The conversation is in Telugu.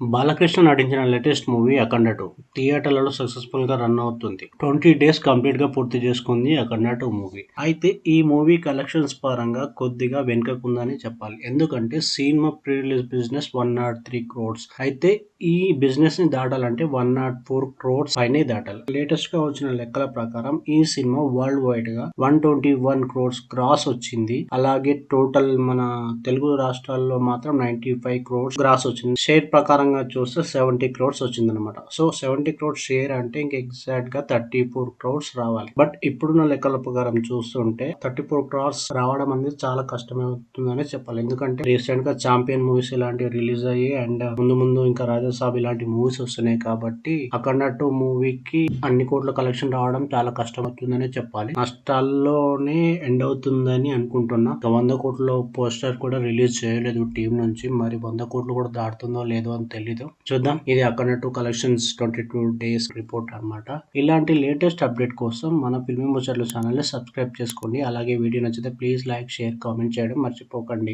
బాలకృష్ణ నటించిన లేటెస్ట్ మూవీ అఖండ టూ. థియేటర్లలో సక్సెస్ఫుల్గా రన్ అవుతుంది. ట్వంటీ డేస్ కంప్లీట్గా పూర్తి చేసుకుంది అఖండ టూ మూవీ. అయితే ఈ మూవీ కలెక్షన్స్ పరంగా కొద్దిగా వెనుకకుందని చెప్పాలి. ఎందుకంటే cinema pre release business one not three crores. అయితే ఈ బిజినెస్ని దాటాలంటే వన్ నాట్ ఫోర్ క్రోడ్స్ పైనే దాటాలి. లేటెస్ట్గా వచ్చిన లెక్కల ప్రకారం ఈ సినిమా వరల్డ్ వైడ్గా one twenty one crores cross వచ్చింది. అలాగే టోటల్ మన తెలుగు రాష్ట్రాల్లో మాత్రం నైన్టీ ఫైవ్ క్రోడ్స్ క్రాస్ వచ్చింది. షేర్ ప్రకారం మొత్తంగా చూస్తే సెవెంటీ క్రోడ్స్ వచ్చింది అనమాట సో సెవెంటీ క్రోడ్స్ షేర్ అంటే ఇంక ఎగ్జాక్ట్గా థర్టీ ఫోర్ క్రోడ్స్ రావాలి. బట్ ఇప్పుడున్న లెక్కల ప్రకారం చూస్తుంటే థర్టీ ఫోర్ క్రోడ్స్ రావడం అనేది చాలా కష్టమవుతుందని చెప్పాలి. ఎందుకంటే రీసెంట్గా చాంపియన్ మూవీస్ ఇలాంటివి రిలీజ్ అయ్యి అండ్ ముందు ముందు ఇంకా రాజాసాబ్ ఇలాంటి మూవీస్ వస్తున్నాయి కాబట్టి అఖండ టూ మూవీకి అన్ని కోట్ల కలెక్షన్ రావడం చాలా కష్టమవుతుందనే చెప్పాలి. నష్టాల్లోనే ఎండ్ అవుతుందని అనుకుంటున్నా. వంద కోట్ల పోస్టర్ కూడా రిలీజ్ చేయలేదు టీం నుంచి. మరి వంద కోట్లు కూడా దాటుతుందో లేదో అని తెలీదు. చూద్దాం. ఇది అక్కడ two collections twenty two days report అన్నమాట. ఇలాంటి లేటెస్ట్ అప్డేట్ కోసం మన ఫిల్మీ ముచ్చట్లు ఛానల్ సబ్స్క్రైబ్ చేసుకోండి. అలాగే వీడియో నచ్చితే ప్లీజ్ లైక్ షేర్ కామెంట్ చేయడం మర్చిపోకండి.